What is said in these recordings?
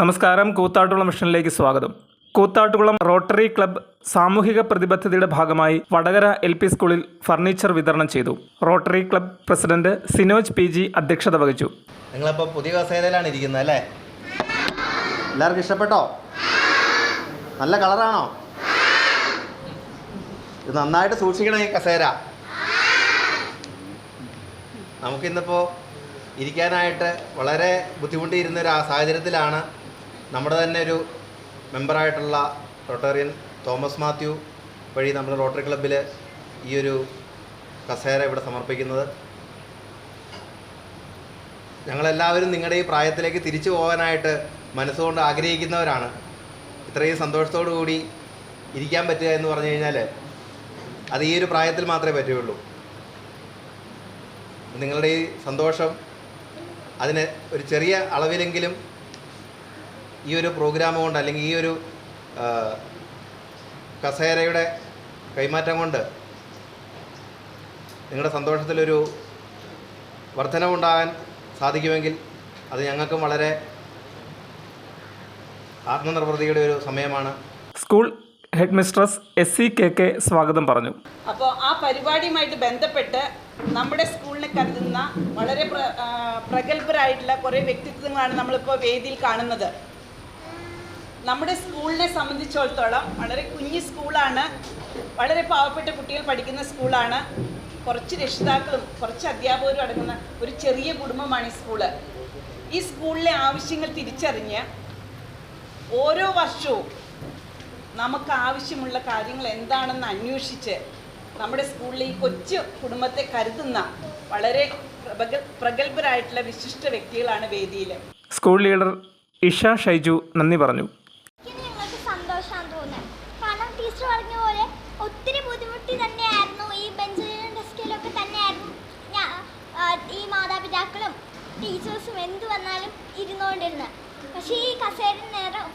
നമസ്കാരം. കൂത്താട്ടുകുളം മിഷനിലേക്ക് സ്വാഗതം. Koothattukulam rotary club സാമൂഹിക പ്രതിബദ്ധതയുടെ ഭാഗമായി വടകര എൽ പി സ്കൂളിൽ ഫർണിച്ചർ വിതരണം ചെയ്തു. Rotary club president Sinoj P G അധ്യക്ഷത വഹിച്ചു. നിങ്ങളിപ്പോൾ പുതിയ കസേരയിലാണ് ഇരിക്കുന്നത് അല്ലേ? എല്ലാവർക്കും ഇഷ്ടപ്പെട്ടോ? നല്ല കളറാണോ? ഇത് നന്നായിട്ട് സൂക്ഷിക്കണം ഈ കസേര. നമുക്കിന്നിപ്പോൾ ഇരിക്കാനായിട്ട് വളരെ ബുദ്ധിമുട്ടിയിരുന്ന ഒരു സാഹചര്യത്തിലാണ് നമ്മുടെ തന്നെ ഒരു മെമ്പറായിട്ടുള്ള റോട്ടേറിയൻ തോമസ് മാത്യു വഴി നമ്മുടെ റോട്ടറി ക്ലബ്ബിൽ ഈ ഒരു കസേര ഇവിടെ സമർപ്പിക്കുന്നത്. ഞങ്ങളെല്ലാവരും നിങ്ങളുടെ ഈ പ്രായത്തിലേക്ക് തിരിച്ചു പോകാനായിട്ട് മനസ്സുകൊണ്ട് ആഗ്രഹിക്കുന്നവരാണ്. ഇത്രയും സന്തോഷത്തോടു കൂടി ഇരിക്കാൻ പറ്റുക എന്ന് പറഞ്ഞു കഴിഞ്ഞാൽ അത് ഈ ഒരു പ്രായത്തിൽ മാത്രമേ പറ്റുകയുള്ളൂ. നിങ്ങളുടെ ഈ സന്തോഷം അതിന് ഒരു ചെറിയ അളവിലെങ്കിലും ഈ ഒരു പ്രോഗ്രാം കൊണ്ട് അല്ലെങ്കിൽ ഈ ഒരു കസേരയുടെ കൈമാറ്റം കൊണ്ട് നിങ്ങളുടെ സന്തോഷത്തിലൊരു വർധനവുണ്ടാകാൻ സാധിക്കുമെങ്കിൽ അത് ഞങ്ങൾക്കും വളരെ ആത്മനിർവൃതിയുടെ ഒരു സമയമാണ്. School head mistress S C K K സ്വാഗതം പറഞ്ഞു. അപ്പോൾ ആ പരിപാടിയുമായിട്ട് ബന്ധപ്പെട്ട് നമ്മുടെ സ്കൂളിനെ കരുതുന്ന വളരെ പ്ര പ്രഗത്ഭരായിട്ടുള്ള കുറേ വ്യക്തിത്വങ്ങളാണ് നമ്മളിപ്പോൾ വേദിയിൽ കാണുന്നത്. നമ്മുടെ സ്കൂളിനെ സംബന്ധിച്ചിടത്തോളം വളരെ കുഞ്ഞു സ്കൂളാണ്. വളരെ പാവപ്പെട്ട കുട്ടികൾ പഠിക്കുന്ന സ്കൂളാണ്. കുറച്ച് രക്ഷിതാക്കളും കുറച്ച് അധ്യാപകരും അടങ്ങുന്ന ഒരു ചെറിയ കുടുംബമാണ് ഈ സ്കൂൾ. ഈ സ്കൂളിലെ ആവശ്യങ്ങൾ തിരിച്ചറിഞ്ഞ് ഓരോ വർഷവും നമുക്ക് ആവശ്യമുള്ള കാര്യങ്ങൾ എന്താണെന്ന് അന്വേഷിച്ച് നമ്മുടെ സ്കൂളിലെ ഈ കൊച്ചു കുടുംബത്തെ കരുതുന്ന വളരെ പ്രഗ- പ്രഗത്ഭരായിട്ടുള്ള വിശിഷ്ട വ്യക്തികളാണ് വേദിയിൽ സ്കൂൾ ലീഡർ ഇഷ ഷൈജു നന്ദി പറഞ്ഞു. ടീച്ചേഴ്സും എന്ത് വന്നാലും ഇരുന്നുകൊണ്ടിരുന്നത് പക്ഷേ ഈ കസേര നേരം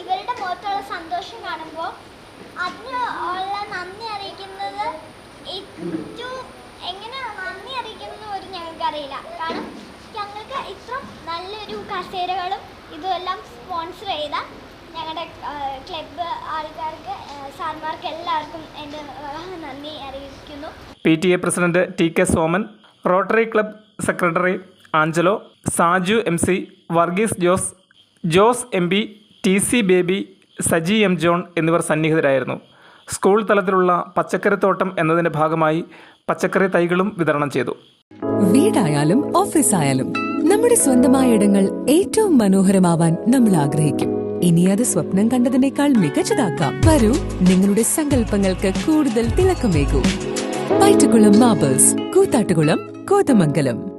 ഇവരുടെ മുഖത്തുള്ള സന്തോഷം കാണുമ്പോൾ അതിന് ഉള്ള നന്ദി അറിയിക്കുന്നത് ഏറ്റവും എങ്ങനെ നന്ദി അറിയിക്കുന്നത് പോലും ഞങ്ങൾക്കറിയില്ല. കാരണം ഞങ്ങൾക്ക് ഇത്ര നല്ലൊരു കസേരകളും ഇതുമെല്ലാം സ്പോൺസർ ചെയ്ത ഞങ്ങളുടെ ക്ലബ്ബ് ആൾക്കാർക്ക് സാർമാർക്ക് എല്ലാവർക്കും എന്റെ നന്ദി അറിയിക്കുന്നു. P T A president T K Soman rotary club secretary Angelo Saju M C Varghese Jose Jose M P T C Baby Saji M John എന്നിവർ സന്നിഹിതരായിരുന്നു. സ്കൂൾ തലത്തിലുള്ള പച്ചക്കറിത്തോട്ടം എന്നതിന്റെ ഭാഗമായി പച്ചക്കറി തൈകളും വിതരണം ചെയ്തു. വീടായാലും ഓഫീസായാലും നമ്മുടെ സ്വന്തമായ ഇടങ്ങൾ ഏറ്റവും മനോഹരമാവാൻ നമ്മൾ ആഗ്രഹിക്കും. ഇനി അത് സ്വപ്നം കണ്ടതിനേക്കാൾ മികച്ചതാക്കാം. വരൂ നിങ്ങളുടെ സങ്കല്പങ്ങൾക്ക് കൂടുതൽ തിളക്കമേകൂ. മാബേഴ്സ് കൂത്താട്ടുകുളം കോതമംഗലം.